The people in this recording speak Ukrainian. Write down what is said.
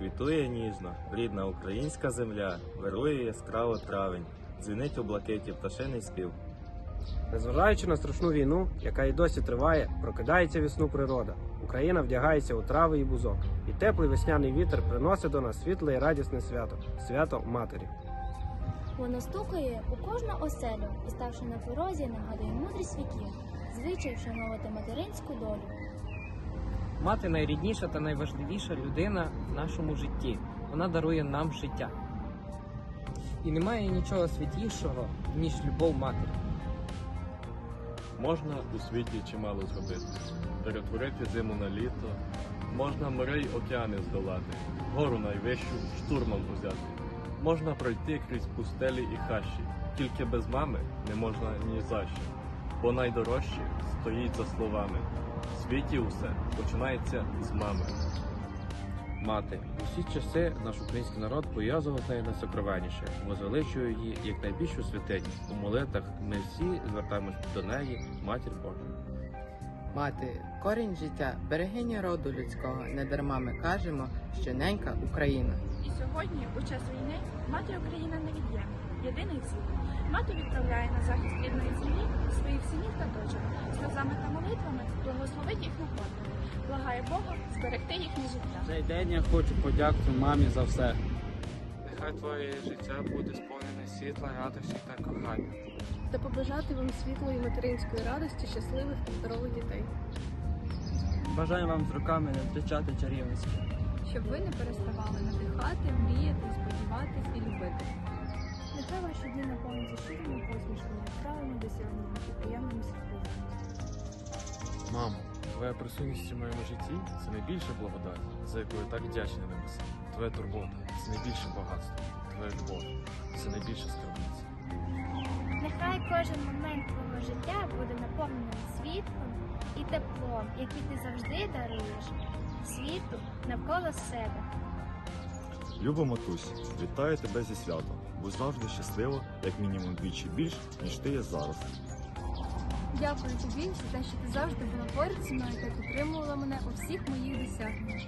Квітує ніжно, рідна українська земля, вирує яскраво травень, дзвінить у блакиті пташиний спів. Незважаючи на страшну війну, яка і досі триває, прокидається весну природа. Україна вдягається у трави і бузок, і теплий весняний вітер приносить до нас світле і радісне свято свято матері. Воно стукає у кожну оселю і, ставши на порозі, нагадує мудрість віків, звичай вшановувати материнську долю. Мати найрідніша та найважливіша людина в нашому житті. Вона дарує нам життя. І немає нічого святішого, ніж любов матері. Можна у світі чимало зробити, перетворити зиму на літо, можна морей океани здолати, гору найвищу штурмом узяти. Можна пройти крізь пустелі і хащі, тільки без мами не можна ні за що, бо найдорожче стоїть за словами. В світі усе починається з мами. Мати, у всі часи наш український народ пов'язував з нею найсокровенніше, возвеличує її як найбільшу святиню. У молитвах ми всі звертаємось до неї, матір Божа. Мати, корінь життя, берегиня роду людського, не дарма ми кажемо, що ненька Україна. І сьогодні, у час війни, мати Україна невід'ємна, єдиний цілий. Мати відправляє на захист рідної землі своїх синів та дочок, сльозами та молитвами благословить їх на подвиг, благає Бога зберегти їхнє життя. Цей день я хочу подякувати мамі за все. Нехай твоє життя буде сповнене світла, радості та кохання. та побажати вам світлої материнської радості, щасливих та здорових дітей, Бажаю вам з роками не втрачати чарівності. щоб ви не переставали надихати, мріяти, сподіватись і любити. Нехай ваші дні наповнюються щирими посмішками, яскравими досягненнями і приємними сюрпризами. Мамо, твоя присутність у моєму житті це найбільша благодать, за яку я так вдячний небесам. Твоя турбота це найбільше багатство, твоя любов це найбільша скарбниця. Нехай кожен момент твого життя буде наповнений світлом і теплом, які ти завжди даруєш світу навколо себе. Люба матусь, вітаю тебе зі святом. Будь завжди щаслива, як мінімум двічі більш, ніж ти є зараз. Дякую тобі за те, що ти завжди була поруч зі мною та підтримувала мене у всіх моїх досягненнях.